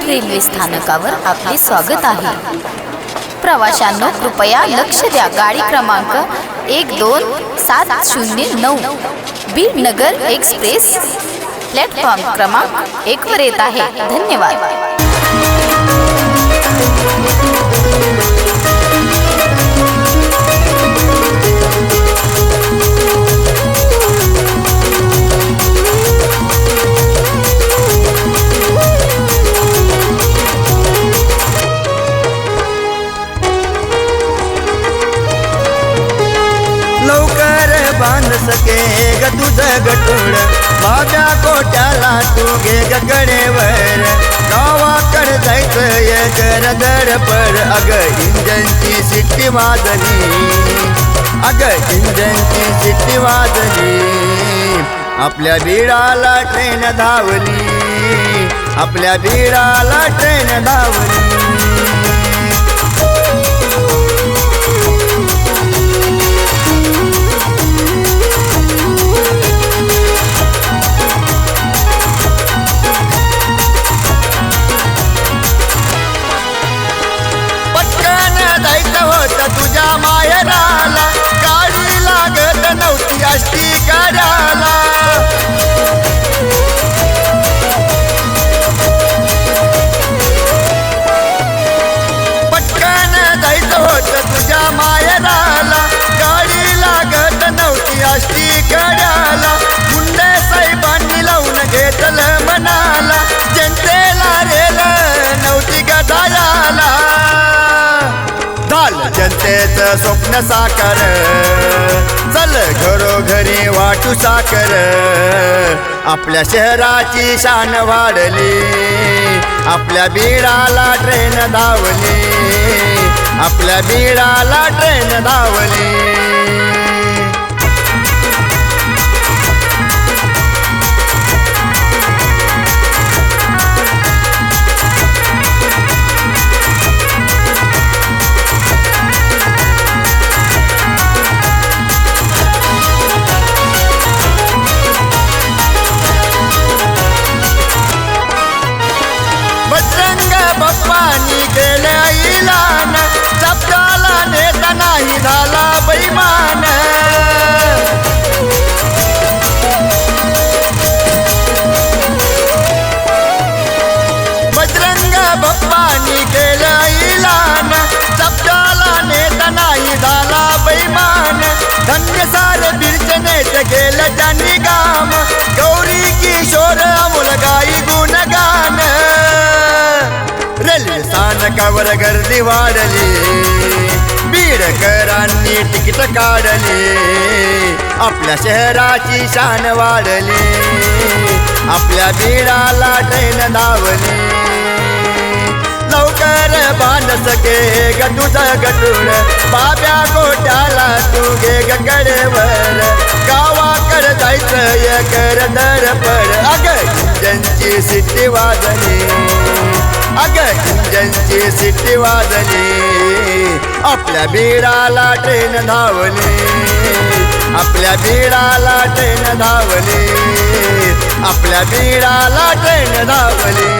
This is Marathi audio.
रेल्वे स्थानकावर आपले स्वागत आहे. प्रवाशांनो कृपया लक्ष द्या. गाडी क्रमांक एक दोन सात शून्य नऊ. बीड नगर एक्सप्रेस प्लॅटफॉर्म क्रमांक एक वर येत आहे. धन्यवाद. बांध सके ग तुझं गटुड माझ्या कोट्याला तू घे ग गावा गावाकडे जायचं ये कर पर. अग इंजनची सिट्टी वाजली. अग इंजनची सिट्टी वाजली. आपल्या बिडाला ट्रेन धावली. आपल्या बिडाला ट्रेन धावली. जनतेचं साकर. चल घरोघरी वाटू साकर. आपल्या शहराची शान वाढली. आपल्या बीडाला ट्रेन धावली. आपल्या बीडाला ट्रेन धावली. बाप्पानी केलं इलान शब्दाला नेता नाही झाला बैमान बजरंग बाप्पानी केलं इलान शब्दाला नेता नाही झाला बैमान धन्य सारे बिरचनेत गेलं त्यांनी स्थानकावर गर्दी वाढली. बीडकरांनी तिकीट काढली. आपल्या शहराची शान वाढली. आपल्या बीडाला ट्रेन धावली. लवकर बांध सके ग तुझं गटूळ बाब्या गोट्याला तू गे ग कडेवर. जायचं कर कर दरपड अग ज्यांची सिट्टी वाजली. अग ज्यांची सिटी वाजली आपल्या बीडाला ट्रेन धावली. आपल्या बीडाला ट्रेन धावली आपल्या बीडाला ट्रेन धावली.